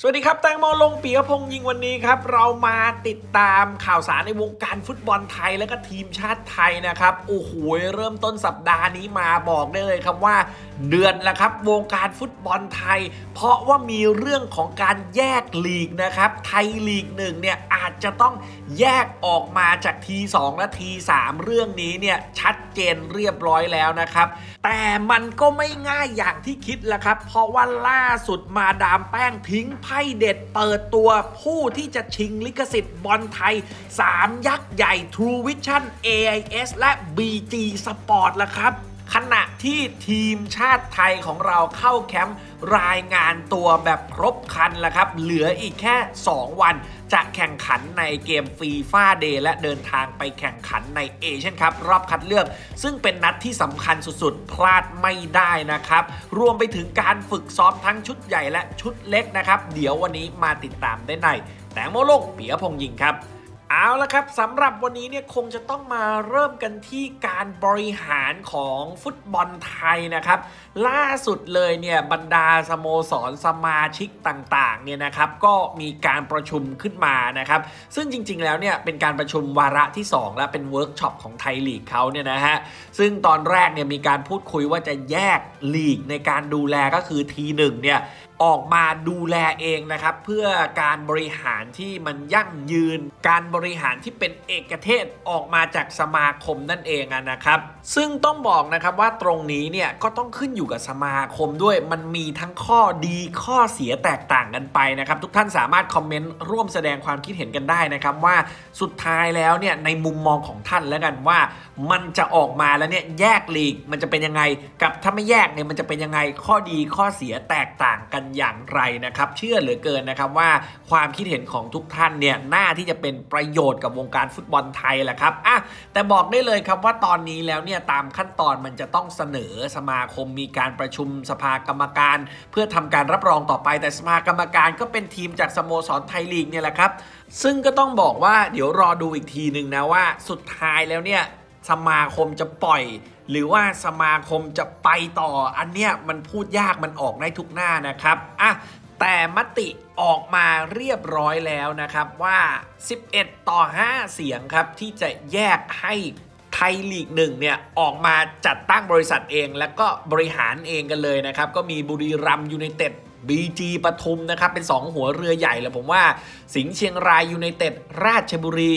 สวัสดีครับ แตงโมลงปียพงษ์ยิงวันนี้ครับ เรามาติดตามข่าวสารในวงการฟุตบอลไทยและก็ทีมชาติไทยนะครับ โอ้โห เริ่มต้นสัปดาห์นี้มาบอกได้เลยครับว่า เดือนละครับ วงการฟุตบอลไทย เพราะว่ามีเรื่องของการแยกลีกนะครับ ไทยลีกหนึ่งเนี่ยอาจจะต้องแยกออกมาจากที2และที3เรื่องนี้เนี่ยชัดเจนเรียบร้อยแล้วนะครับ แต่มันก็ไม่ง่ายอย่างที่คิดละครับ เพราะว่าล่าสุดมาดามแป้งทิ้งไพ่เด็ดเปิดตัวผู้ที่จะชิงลิขสิทธิ์บอลไทย 3 ยักษ์ใหญ่ True Vision AIS และ BG Sport ละครับ ขณะที่ทีมชาติไทยของเราเข้าแคมป์รายงานตัวแบบครบคันแล้วครับ เหลืออีกแค่ 2 วัน จะแข่งขันในเกมฟีฟ่าเดย์และเดินทางไปแข่งขันในเอเชียนคัพรอบคัดเลือก ซึ่งเป็นนัดที่สำคัญสุดๆ พลาดไม่ได้นะครับ รวมไปถึงการฝึกซ้อมทั้งชุดใหญ่และชุดเล็กนะครับ เดี๋ยววันนี้มาติดตามได้ในแต่โมโลกเปียพงยิงครับ เอาละครับสำหรับวันนี้เนี่ยคงจะต้องมาเริ่มกันที่การบริหารของฟุตบอลไทยนะครับ ล่าสุดเลยเนี่ยบรรดาสโมสรสมาชิกต่างๆเนี่ยนะครับก็มีการประชุมขึ้นมานะครับ ซึ่งจริงๆแล้วเนี่ยเป็นการประชุมวาระที่ 2 และเป็นเวิร์กช็อปของไทยลีกเขาเนี่ยนะฮะซึ่งตอนแรกเนี่ยมีการพูดคุยว่าจะแยกลีกในการดูแลก็คือทีหนึ่งเนี่ย ออกมาดูแลเองนะครับ เพื่อการบริหารที่มันยั่งยืน การบริหารที่เป็นเอกเทศออกมาจากสมาคมนั่นเองนะครับ ซึ่งต้องบอกนะครับว่าตรงนี้เนี่ยก็ต้องขึ้นอยู่กับสมาคมด้วยมันมีทั้งข้อดีข้อเสียแตกต่างกันไปนะครับ ทุกท่านสามารถคอมเมนต์ร่วมแสดงความคิดเห็นกันได้นะครับ ว่าสุดท้ายแล้วเนี่ยในมุมมองของท่านแล้วกันว่า มันจะออกมาแล้วเนี่ยแยกลีกมันจะเป็นยังไง กับถ้าไม่แยกเนี่ยมันจะเป็นยังไงข้อดีข้อเสียแตกต่างกันอย่างไรนะครับเชื่อเหลือเกินนะครับว่าความคิดเห็นของทุกท่านเนี่ยน่าที่จะเป็นประโยชน์กับวงการฟุตบอลไทยแหละครับอะแต่บอกได้เลยครับว่าตอนนี้แล้วเนี่ยตามขั้นตอนมันจะต้องเสนอสมาคมมีการประชุมสภากรรมการ เพื่อทำการรับรองต่อไปแต่สภากรรมการก็เป็นทีมจากสโมสรไทยลีกเนี่ยแหละครับซึ่งก็ต้องบอกว่าเดี๋ยวรอดูอีกทีหนึ่งนะว่าสุดท้ายแล้วเนี่ย สมาคมจะปล่อย หรือว่าสมาคมจะไปต่อ อันเนี้ยมันพูดยากมันออกได้ทุกหน้านะครับอะแต่มติออกมาเรียบร้อยแล้วนะครับว่า 11 ต่อ 5 เสียงครับ ที่จะแยกให้ไทยลีกหนึ่งเนี่ย ออกมาจัดตั้งบริษัทเอง แล้วก็บริหารเองกันเลยนะครับ ก็มีบุรีรัมย์ยูไนเต็ด BG ปทุมนะครับ เป็น 2 หัวเรือใหญ่แล้วผมว่า สิงห์เชียงรายยูไนเต็ด ราชบุรี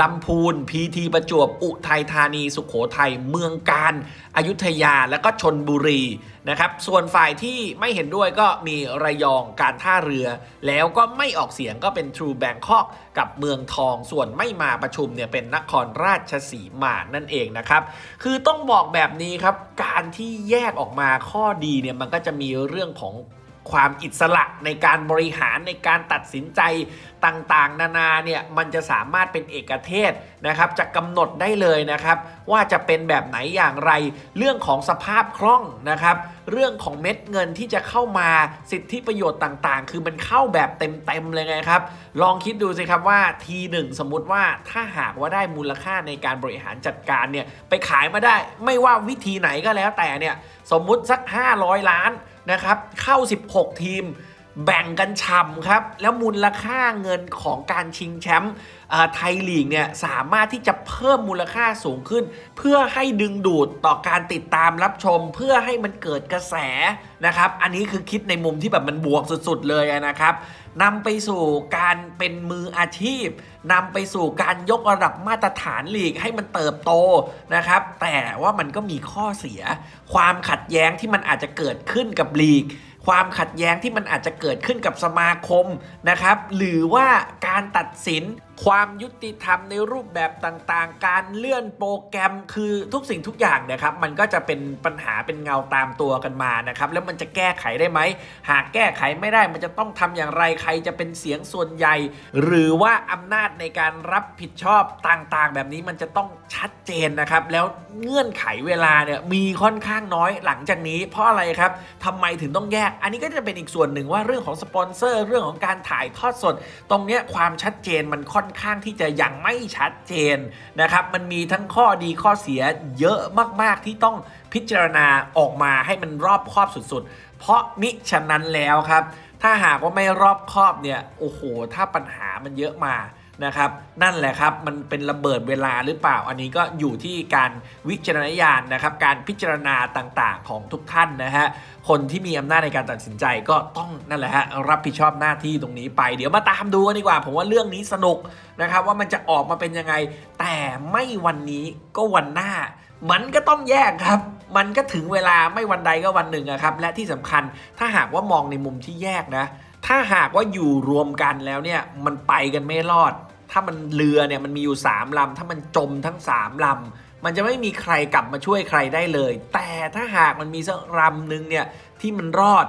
ลำพูนพีทีประจวบ อุทัยธานี สุขโขทัย เมืองการอยุธยา แล้วก็ชนบุรีนะครับ ส่วนฝ่ายที่ไม่เห็นด้วยก็มีระยองการท่าเรือ แล้วก็ไม่ออกเสียงก็เป็น True Bangkok กับเมืองทอง ส่วนไม่มาประชุมเนี่ยเป็นนครราชสีมานั่นเองนะครับ คือต้องบอกแบบนี้ครับ การที่แยกออกมาข้อดีเนี่ยมันก็จะมีเรื่องของ ความอิสระในการบริหารในการตัดสินใจต่างๆ นานาเนี่ยมันจะสามารถเป็นเอกเทศนะครับจะกำหนดได้เลยนะครับ ว่าจะเป็นแบบไหนอย่างไร เรื่องของสภาพคล่องนะครับ เรื่องของเม็ดเงินที่จะเข้ามาสิทธิประโยชน์ต่างๆ คือมันเข้าแบบเต็มๆเลยไงครับ ลองคิดดูสิครับว่าทีหนึ่งสมมุติว่าถ้าหากว่าได้มูลค่าในการบริหารจัดการเนี่ยไปขายมาได้ ไม่ว่าวิธีไหนก็แล้วแต่เนี่ยสมมุติสัก 500 ล้าน นะครับ เข้า 16 ทีม แบ่งกันฉ่ำครับ แล้วมูลค่าเงินของการชิงแชมป์ไทยลีกเนี่ยสามารถที่จะเพิ่มมูลค่าสูงขึ้น เพื่อให้ดึงดูดต่อการติดตามรับชม เพื่อให้มันเกิดกระแสนะครับ อันนี้คือคิดในมุมที่แบบมันบวกสุดๆเลยนะครับนำไปสู่การเป็นมืออาชีพนำไปสู่การยกระดับมาตรฐานลีกให้มันเติบโตนะครับ แต่ว่ามันก็มีข้อเสีย ความขัดแย้งที่มันอาจจะเกิดขึ้นกับลีก ความขัดแย้งที่มันอาจจะเกิดขึ้นกับสมาคมนะครับ หรือว่าการตัดสิน ความยุติธรรมในรูปแบบต่างๆ การเลื่อนโปรแกรมคือทุกสิ่งทุกอย่างนะครับ มันก็จะเป็นปัญหาเป็นเงาตามตัวกันมานะครับ แล้วมันจะแก้ไขได้ไหม หากแก้ไขไม่ได้มันจะต้องทำอย่างไรใครจะเป็นเสียงส่วนใหญ่ หรือว่าอำนาจในการรับผิดชอบต่างๆ แบบนี้มันจะต้องชัดเจนนะครับ แล้วเงื่อนไขเวลาเนี่ยมีค่อนข้างน้อยหลังจากนี้ เพราะอะไรครับทำไมถึงต้องแยก อันนี้ก็จะเป็นอีกส่วนหนึ่งว่าเรื่องของสปอนเซอร์เรื่องของการถ่ายทอดสด ตรงเนี้ยความชัดเจนมันค่อนข้างที่จะยังไม่ชัดเจนนะครับมันมีทั้งข้อดีข้อเสียเยอะมาก ๆ ที่ต้องพิจารณาออกมาให้มันรอบครอบสุด ๆ เพราะมิฉะนั้นแล้วครับ ถ้าหากว่าไม่รอบครอบเนี่ยโอ้โห ถ้าปัญหามันเยอะมา นะครับ นั่นแหละครับ มันเป็นระเบิดเวลาหรือเปล่า อันนี้ก็อยู่ที่การวิจารณญาณนะครับ การพิจารณาต่างๆ ของทุกท่านนะฮะ คนที่มีอำนาจในการตัดสินใจก็ต้องนั่นแหละฮะรับผิดชอบหน้าที่ตรงนี้ไป เดี๋ยวมาตามดูกันดีกว่า ผมว่าเรื่องนี้สนุกนะครับว่ามันจะออกมาเป็นยังไง แต่ไม่วันนี้ก็วันหน้า มันก็ต้องแยกครับมันก็ถึงเวลาไม่วันใดก็วันหนึ่งอะครับ และที่สำคัญถ้าหากว่ามองในมุมที่แยกนะ ถ้าหากว่าอยู่รวมกันแล้วเนี่ย มันไปกันไม่รอด ถ้ามันเรือเนี่ยมันมีอยู่3ลำถ้ามันจมทั้ง3ลำมันจะไม่มีใครกลับมาช่วยใครได้เลย แต่ถ้าหากมันมีสักลำหนึ่งเนี่ยที่มันรอด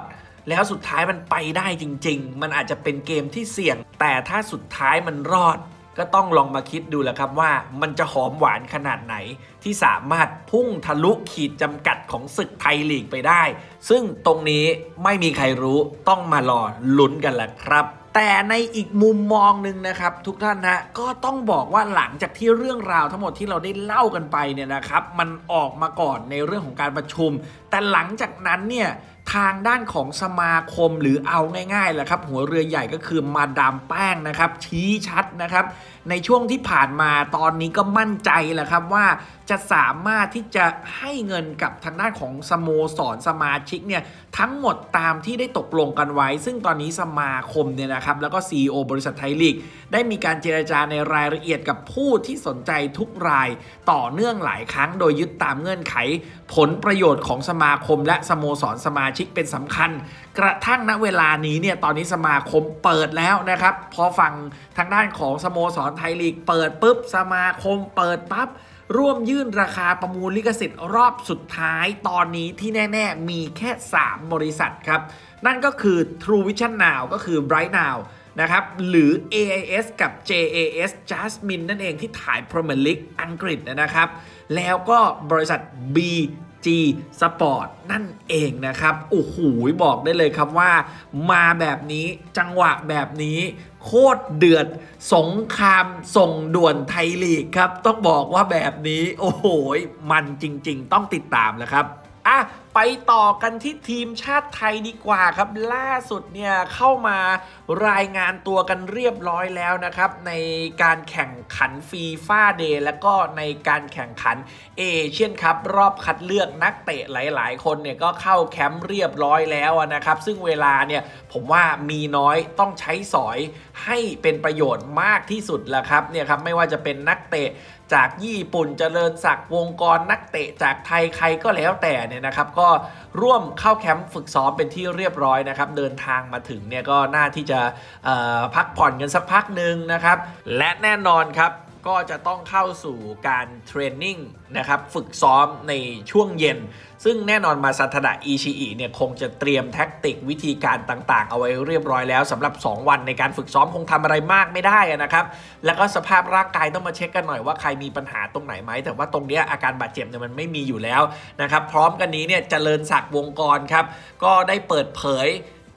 แล้วสุดท้ายมันไปได้จริง ๆ มันอาจจะเป็นเกมที่เสี่ยง แต่ถ้าสุดท้ายมันรอดก็ต้องลองมาคิดดูแหละครับว่ามันจะหอมหวานขนาดไหน ที่สามารถพุ่งทะลุขีดจำกัดของศึกไทยลีกไปได้ ซึ่งตรงนี้ไม่มีใครรู้ต้องมารอลุ้นกันแหละครับ แต่ในอีกมุมมองหนึ่งนะครับทุกท่านนะก็ต้องบอกว่าหลังจากที่เรื่องราวทั้งหมดที่เราได้เล่ากันไปเนี่ยนะครับ มันออกมาก่อนในเรื่องของการประชุม แต่หลังจากนั้นเนี่ย ทางด้านของสมาคมหรือเอาง่ายๆแหละครับ หัวเรือใหญ่ก็คือมาดามแป้งนะครับ ชี้ชัดนะครับ ในช่วงที่ผ่านมาตอนนี้ก็มั่นใจแหละครับว่าจะสามารถที่จะให้เงินกับทางด้านของสโมสรสมาชิกเนี่ยทั้งหมดตามที่ได้ตกลงกันไว้ ซึ่งตอนนี้สมาคมเนี่ยนะครับแล้วก็ CEO บริษัทไทยลีก ได้มีการเจรจาในรายละเอียดกับผู้ที่สนใจทุกรายต่อเนื่องหลายครั้งโดยยึดตามเงื่อนไข ผลประโยชน์ของสมาคมและสโมสรสมาชิกเป็นสำคัญ กระทั่งณเวลานี้เนี่ยตอนนี้สมาคมเปิดแล้วนะครับ พอฟังทางด้านของสโมสรไทยลีก เปิดปุ๊บสมาคมเปิดปั๊บร่วมยื่นราคาประมูลลิขสิทธิ์รอบสุดท้ายตอนนี้ที่แน่ ๆ มีแค่ 3 บริษัทครับ นั่นก็คือ True Vision Now ก็คือ Bright Now นะครับ หรือ AIS กับ JAS Jasmine นั่นเองที่ถ่าย Premier League อังกฤษนะครับ แล้วก็บริษัท G Sport นั่นเองนะครับ โอ้โหบอกได้เลยครับว่า มาแบบนี้จังหวะแบบนี้ โคตรเดือด สงครามส่งด่วนไทยลีกครับ ต้องบอกว่าแบบนี้ โอ้โห มันจริง ๆ ต้องติดตามแล้วครับ อะไปต่อกันที่ทีมชาติไทยดีกว่าครับ ล่าสุดเนี่ยเข้ามารายงานตัวกันเรียบร้อยแล้วนะครับ ในการแข่งขันฟีฟ่าเดย์และก็ในการแข่งขันเอเชียนคัพรอบคัดเลือกนักเตะหลาย ๆ คนเนี่ยก็เข้าแคมป์เรียบร้อยแล้วนะครับ ซึ่งเวลาเนี่ยผมว่ามีน้อยต้องใช้สอยให้เป็นประโยชน์มากที่สุดแหละครับเนี่ยครับไม่ว่าจะเป็นนักเตะ จากญี่ปุ่นเจริญศักดิ์วงกรนักเตะจากไทยใครก็แล้วแต่เนี่ยนะครับ ก็ร่วมเข้าแคมป์ฝึกซ้อมเป็นที่เรียบร้อยนะครับ เดินทางมาถึงเนี่ยก็น่าที่จะพักผ่อนกันสักพักหนึ่งนะครับ และแน่นอนครับ ก็จะต้องเข้าสู่การเทรนนิ่งนะครับฝึกซ้อมในช่วงเย็น ซึ่งแน่นอนมาซัตดะอิชิอิเนี่ยคงจะเตรียมแท็กติกวิธีการต่างๆ เอาไว้เรียบร้อยแล้วสำหรับ 2 วันในการฝึกซ้อมคงทำอะไรมากไม่ได้นะครับ แล้วก็สภาพร่างกายต้องมาเช็คกันหน่อยว่าใครมีปัญหาตรงไหนไหม แต่ว่าตรงเนี้ยอาการบาดเจ็บเนี่ยมันไม่มีอยู่แล้วนะครับพร้อมกันนี้เนี่ยเจริญศักดิ์วงกรครับก็ได้เปิดเผย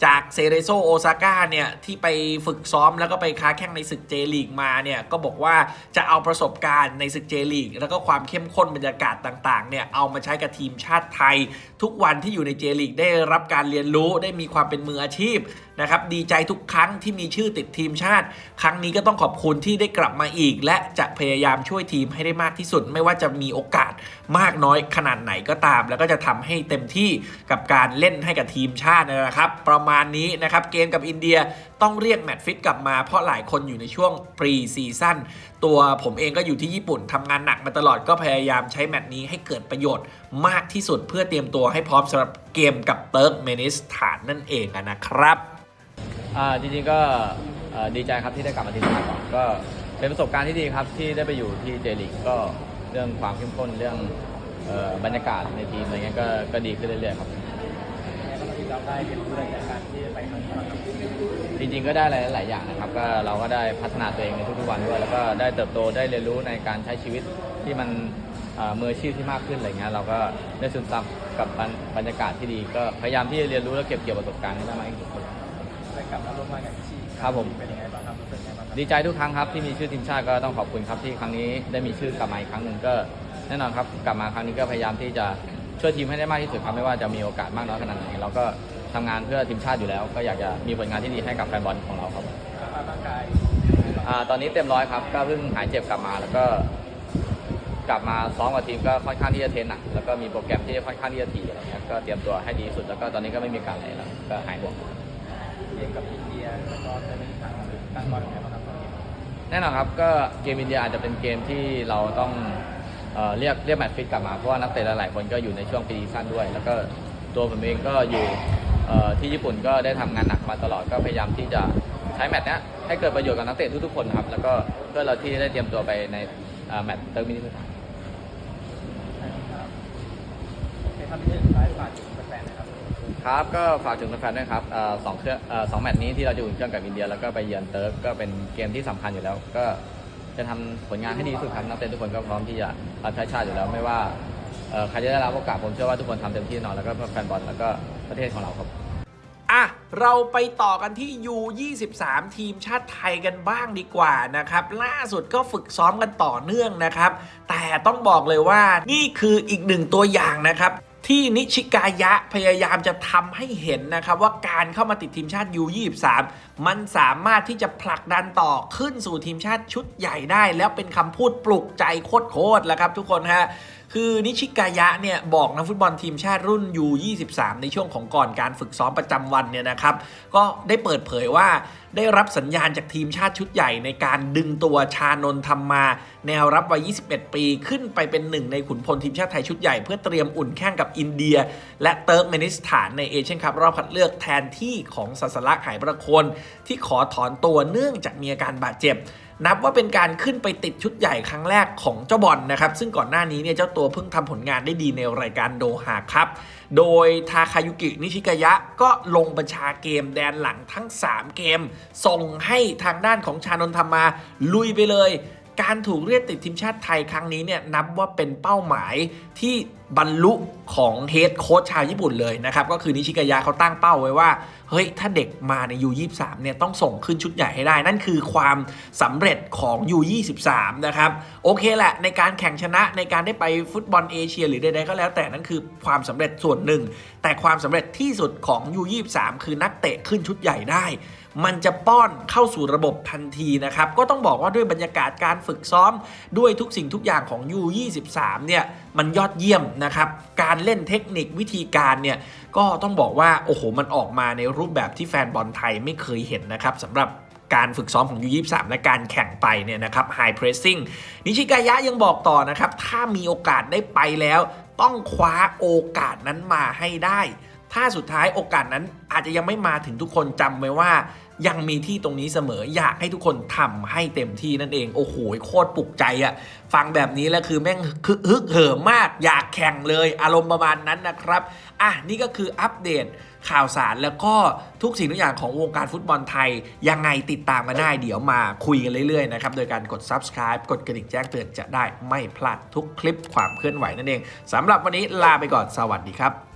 จากเซเรโซโอซาก้าเนี่ยที่ไปฝึกซ้อมแล้วก็ไปค้าแข่งในศึกเจลีกมาเนี่ยก็บอกว่าจะเอาประสบการณ์ในศึกเจลีกแล้วก็ความเข้มข้นบรรยากาศต่างๆเนี่ยเอามาใช้กับทีมชาติไทย ทุกวันที่อยู่ในเจลีกได้รับการเรียนรู้ได้มีความเป็นมืออาชีพนะครับดีใจทุกครั้งที่มีชื่อติดทีมชาติ ครั้งนี้ก็ต้องขอบคุณที่ได้กลับมาอีก และจะพยายามช่วยทีมให้ได้มากที่สุด ไม่ว่าจะมีโอกาสมากน้อยขนาดไหนก็ตาม แล้วก็จะทำให้เต็มที่กับการเล่นให้กับทีมชาตินะครับประมาณนี้นะครับ เกมกับอินเดียต้องเรียกแมตช์ฟิตกลับมาเพราะหลายคนอยู่ในช่วงปรีซีซั่นตัวผมเองก็อยู่ที่ญี่ปุ่นทำงานหนักมาตลอดก็พยายามใช้แมตช์นี้ให้เกิดประโยชน์มากที่สุดเพื่อเตรียมตัวให้พร้อมสำหรับเกมกับเติร์กเมนิสถานนั่นเองนะครับจริงๆก็ดีใจครับที่ได้กลับมาทีมชาติก่อนก็เป็นประสบการณ์ที่ดีครับที่ได้ไปอยู่ที่เจลีกก็เรื่องความเข้มข้นเรื่องออบรรยากาศในทีมอะไรเงี้ยก็ก็ดีขึ้นเรื่อยๆครับ จริงๆก็ได้หลายอย่างนะครับก็เราก็ได้พัฒนาตัวเองในทุกๆวันด้วยแล้วก็ได้เติบโตได้เรียนรู้ในการใช้ชีวิตที่มันเอ่อมืออาชีพที่มากขึ้นอะไรเงี้ยเราก็ได้ซึมซับกับบรรยากาศที่ดี ก็พยายามที่จะเรียนรู้และเก็บเกี่ยวประสบการณ์ให้ได้มากที่สุดได้กลับมาร่วมากับชิครับผม เป็นยังไงบ้างครับรู้สึกยังไงบ้างครับดีใจทุกครั้งครับที่มีชื่อทีมชาติก็ต้องขอบคุณครับที่ครั้งนี้ได้มีชื่อกลับมาอีกครั้งหนึ่งก็แน่นอนครับกลับมาครั้งนี้ก็พยายามที่จะช่วยทีมให้ได้มากที่สุดครับไม่ว่าจะมีโอกาสมากน้อยขนาดไหนเราก็ ททำงานเพื่อทีมชาติอยู่แล้ว ก็อยากจะมีผลงานที่ดีให้กับแฟนบอลของเราครับสภาพร่างกายอ่าตอนนี้เต็มร้อยครับ ก็เพิ่งหายเจ็บกลับมา แล้วก็กลับมาซ้อมกับทีมก็ค่อนข้างที่จะเทรนหนักแล้วก็มีโปรแกรมที่ค่อนข้างที่จะถี่อะไรเงี้ยก็เตรียมตัวให้ดีที่สุดแล้วก็ตอนนี้ก็ไม่มีการอะไรแล้วก็หายห่วงเกมกับอินเดียแล้วก็จะมีการการบอลยังไงบ้างครับตอนนี้แน่นอนครับก็เกมอินเดียอาจจะเป็นเกมที่เราต้องเอ่อเรียกเรียกแมตช์ฟิตกลับมาเพราะว่านักเตะหลายๆคนก็อยู่ในช่วงปีซีซั่นด้วย แล้วก็ตัวผมเองก็อยู่เอ่อ ที่ญี่ปุ่นก็ได้ทำงานหนักมาตลอดก็พยายามที่จะใช้แมตช์นี้ให้เกิดประโยชน์กับนักเตะทุกๆคนครับ แล้วก็เพื่อเราที่ได้เตรียมตัวไปในแมตช์เติร์มินิสถานครับครับพี่หนึ่งท้ายครับก็ฝากถึงแฟนๆด้วยครับสองเครื่องสองแมตช์นี้ที่เราจะอุ่นเครื่องกับอินเดีย แล้วก็ไปเยือนเติร์กก็เป็นเกมที่สำคัญอยู่แล้ว ก็จะทำผลงานให้ดีที่สุดครับนักเตะทุกคนก็พร้อมที่จะรับใช้ชาติอยู่แล้วไม่ว่า ใครจะได้รับโอกาสผมเชื่อว่าทุกคนทำเต็มที่แน่นอนแล้วก็แฟนบอลแล้วก็ประเทศของเราครับอะเราไปต่อกันที่ U23 ทีมชาติไทยกันบ้างดีกว่านะครับ ล่าสุดก็ฝึกซ้อมกันต่อเนื่องนะครับ แต่ต้องบอกเลยว่านี่คืออีกหนึ่งตัวอย่างนะครับ ที่นิชิกายะพยายามจะทำให้เห็นนะครับ ว่าการเข้ามาติดทีมชาติ U23 มันสามารถที่จะผลักดันต่อขึ้นสู่ทีมชาติชุดใหญ่ได้ แล้วเป็นคำพูดปลุกใจโคตรๆแล้วครับทุกคนฮะคือนิชิกายะเนี่ยบอกนักฟุตบอลทีมชาติรุ่น U23 ในช่วงของก่อนการฝึกซ้อมประจำวันเนี่ยนะครับ ก็ได้เปิดเผยว่าได้รับสัญญาณจากทีมชาติชุดใหญ่ในการดึงตัวชานนท์ทำมา แนวรับวัย 21 ปี ขึ้นไปเป็นหนึ่งในขุนพลทีมชาติไทยชุดใหญ่เพื่อเตรียมอุ่นแข่งกับอินเดีย และเติร์กเมนิสถานในเอเชียนคัพรอบคัดเลือกแทนที่ของสัสลักหายประโคนที่ขอถอนตัวเนื่องจากมีอาการบาดเจ็บ นับว่าเป็นการขึ้นไปติดชุดใหญ่ครั้งแรกของเจ้าบอลนะครับ ซึ่งก่อนหน้านี้เนี่ยเจ้าตัวเพิ่งทำผลงานได้ดีในรายการโดฮาครับ โดยทาคายุกินิชิกายะก็ลงบัญชาเกมแดนหลังทั้ง 3 เกม ส่งให้ทางด้านของชานนทธรรมาลุยไปเลย การถูกเรียกติดทีมชาติไทยครั้งนี้เนี่ยนับว่าเป็นเป้าหมายที่บรรลุของเฮดโค้ชชาวญี่ปุ่นเลยนะครับ ก็คือนิชิกายะเขาตั้งเป้าไว้ว่า เฮ้ย ถ้าเด็กมาใน U23 เนี่ยต้องส่งขึ้นชุดใหญ่ให้ได้ นั่นคือความสำเร็จของ U23 นะครับ โอเคแหละ ในการแข่งชนะในการได้ไปฟุตบอลเอเชียหรือใดๆก็แล้วแต่นั่นคือความสำเร็จส่วนหนึ่ง แต่ความสำเร็จที่สุดของ U23 คือนักเตะขึ้นชุดใหญ่ได้ มันจะป้อนเข้าสู่ระบบทันทีนะครับ ก็ต้องบอกว่าด้วยบรรยากาศการฝึกซ้อม ด้วยทุกสิ่งทุกอย่างของ U23 เนี่ยมันยอดเยี่ยมนะครับ การเล่นเทคนิควิธีการเนี่ยก็ต้องบอกว่าโอ้โหมันออกมาในรูปแบบที่แฟนบอลไทยไม่เคยเห็นนะครับสำหรับการฝึกซ้อมของ U23 และการแข่งไปเนี่ยนะครับ High Pressing นิชิกายะยังบอกต่อนะครับ ถ้ามีโอกาสได้ไปแล้ว ต้องคว้าโอกาสนั้นมาให้ได้ ถ้าสุดท้ายโอกาสนั้นอาจจะยังไม่มาถึงทุกคนจำไว้ว่า ยังมีที่ตรงนี้เสมออยากให้ทุกคนทำให้เต็มที่นั่นเอง โอ้โหโคตรปลุกใจอะฟังแบบนี้แล้วคือแม่งคึกฮึกเหิมมากอยากแข่งเลยอารมณ์ประมาณนั้นนะครับ อะนี่ก็คืออัปเดตข่าวสารแล้วก็ทุกสิ่งทุกอย่างของวงการฟุตบอลไทย ยังไงติดตามกันได้เดี๋ยวมาคุยกันเรื่อยๆนะครับ โดยการกด subscribe กดกระดิ่งแจ้งเตือนจะได้ไม่พลาดทุกคลิปความเคลื่อนไหวนั่นเองสำหรับวันนี้ลาไปก่อนสวัสดีครับ